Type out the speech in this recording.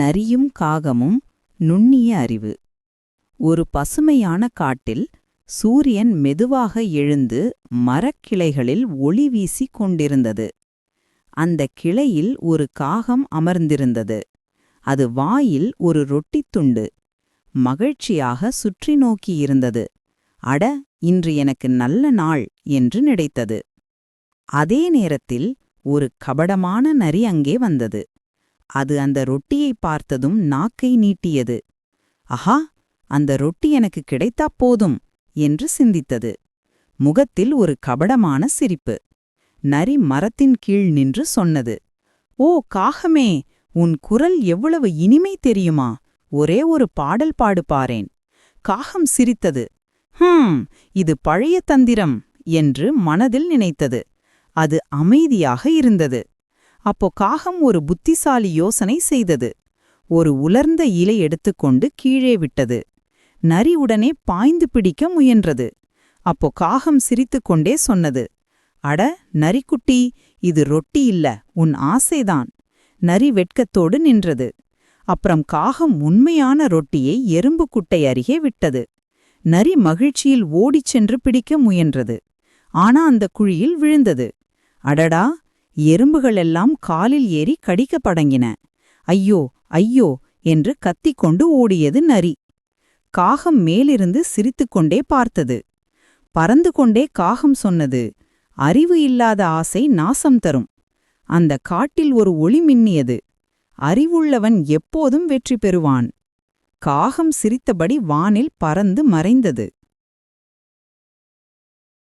நரியும் காகமும் நுண்ணிய அறிவு. ஒரு பசுமையான காட்டில் சூரியன் மெதுவாக எழுந்து மரக்கிளைகளில் ஒளி வீசிக் கொண்டிருந்தது. அந்த கிளையில் ஒரு காகம் அமர்ந்திருந்தது. அது வாயில் ஒரு ரொட்டித் துண்டு மகிழ்ச்சியாக சுற்றி நோக்கியிருந்தது அட இன்று எனக்கு நல்ல நாள் என்று நினைத்தது. அதே நேரத்தில் ஒரு கபடமான நரி அங்கே வந்தது. அது அந்த ரொட்டியை பார்த்ததும் நாக்கை நீட்டியது. அஹா அந்த ரொட்டி எனக்கு கிடைத்தாப் போதும் என்று சிந்தித்தது. முகத்தில் ஒரு கபடமான சிரிப்பு. நரி மரத்தின் கீழ் நின்று சொன்னது. ஓ காகமே உன் குரல் எவ்வளவு இனிமை தெரியுமா? ஒரே ஒரு பாடல் பாடு பாரேன் காகம் சிரித்தது. ஹம் இது பழைய தந்திரம் என்று மனதில் நினைத்தது. அது அமைதியாக இருந்தது. அப்போ காகம் ஒரு புத்திசாலி யோசனை செய்தது. ஒரு உலர்ந்த இலை எடுத்துக்கொண்டு கீழே விட்டது. நரி உடனே பாய்ந்து பிடிக்க முயன்றது. அப்போ காகம் சிரித்துக்கொண்டே சொன்னது அட நரிக்குட்டி இது ரொட்டி இல்ல உன் ஆசைதான். நரி வெட்கத்தோடு நின்றது. அப்புறம் காகம் உண்மையான ரொட்டியை எறும்பு குட்டை அருகே விட்டது. நரி மகிழ்ச்சியில் ஓடிச் சென்று பிடிக்க முயன்றது. ஆனா அந்த குழியில் விழுந்தது. அடடா எறும்புகளெல்லாம் காலில் ஏறி கடிக்கப் படங்கின ஐயோ ஐயோ என்று கத்திக்கொண்டு ஓடியது நரி. காகம் மேலிருந்து சிரித்துக்கொண்டே பார்த்தது. பறந்து கொண்டே காகம் சொன்னது அறிவு இல்லாத ஆசை நாசம் தரும். அந்த காட்டில் ஒரு ஒளி மின்னியது. அறிவுள்ளவன் எப்போதும் வெற்றி பெறுவான். காகம் சிரித்தபடி வானில் பறந்து மறைந்தது.